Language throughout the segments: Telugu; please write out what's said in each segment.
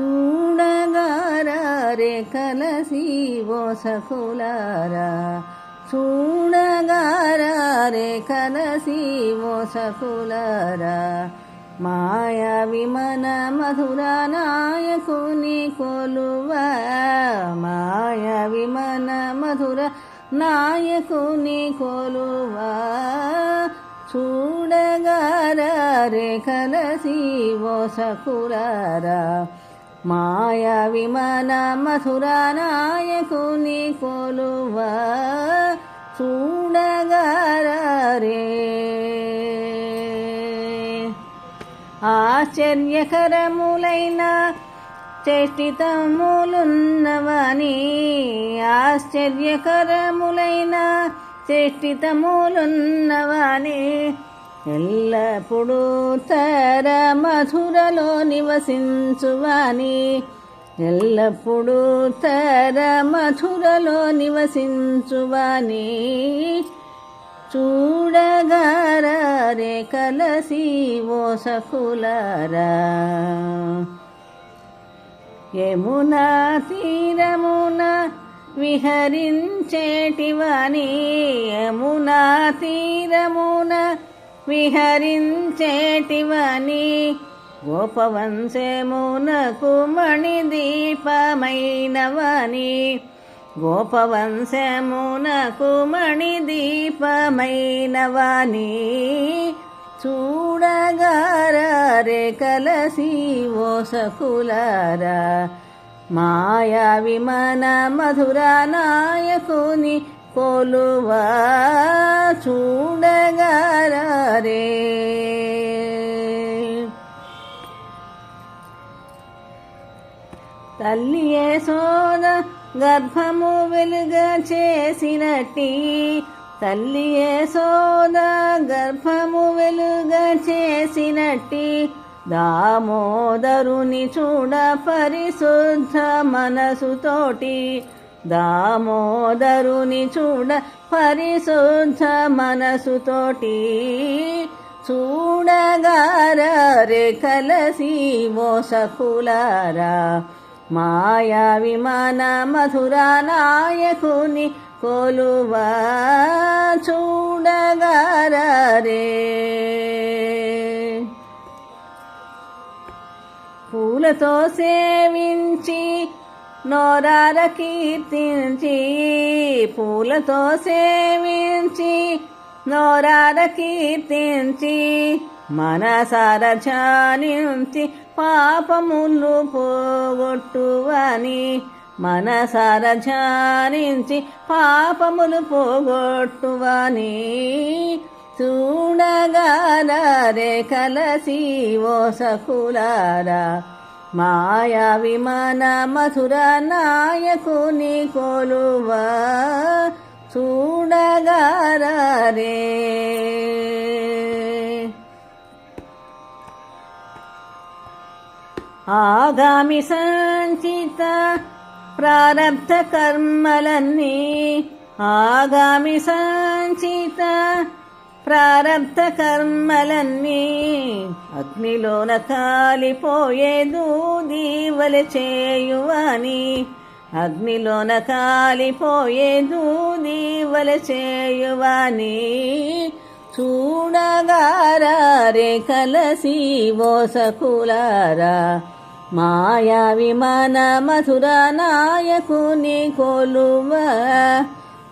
చూడగారే కలసి ఓ సకులారా? చూడగారే కలసి ఓ సకులారా? మాయ విమన మధుర నాయకుని కొలువ. మాయ విమన మధుర నాయకుని కొలువ. చూడగారే కలసి ఓ సకులారా? మాయ విమన మధుర నాయకుని కొలువ చూడగారే ఆశ్చర్యకరములైన చేష్టితములున్నవని ఆశ్చర్యకరములైన చేష్టితములున్నవని ఎల్లప్పుడూ తర మధురలో నివసించువాని. ఎల్లప్పుడూ తర మధురలో నివసించువాని. చూడగారే కలసి ఓ సకులారా. యమునా తీరమున విహరించేటివాని. యమునా తీరమున విహరించేటివని గోపవంశమునకు మణిదీపమైనవని గోపవంశమునకు మణిదీపమైనవని చూడగారే కలసి ఓ సకులారా మాయా విమన మధుర నాయకుని కొలువా చూడగారే తల్లి సోద గర్భము వెలుగ చేసినట్టి తల్లి సోద గర్భము వెలుగ చేసినట్టి దామోదరుని చూడ పరిశుద్ధ మనసుతోటి దామోదరుని చూడ పరిశుద్ధ మనసుతోటి చూడగారే కలసి ఓ సకులారా మాయా విమాన మధుర నాయకుని కొలువా చూడగారే పూలతో సేవించి నోరార కీర్తించి పూలతో సేవించి నోరార కీర్తించి మనసార ధ్యానించి పాపములు పోగొట్టువని మనసార ధ్యానించి పాపములు పోగొట్టువని చూడగారే కలసి ఓ సకులారా మాయా విమాన మధుర నాయకుని కొలువా చూడగారే ఆగామి సంచిత ప్రారబ్ధ కర్మలన్నీ ఆగామి సంచిత ప్రారబ్ధ కర్మలన్నీ అగ్నిలోన కాలిపోయే దూదీవలి చేయువని. అగ్నిలోన కాలిపోయే దూదీవలి చేయువని. చూడగారే కలసి ఓ సకులారా. మాయా విమాన మధుర నాయకుని కొలువ.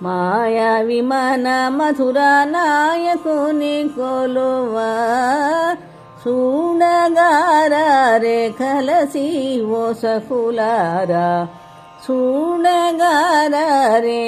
మాయా విమాన మధురా నాయకుని కొలువ. చూడగారే కలసి ఓ సకులారా. చూడగారే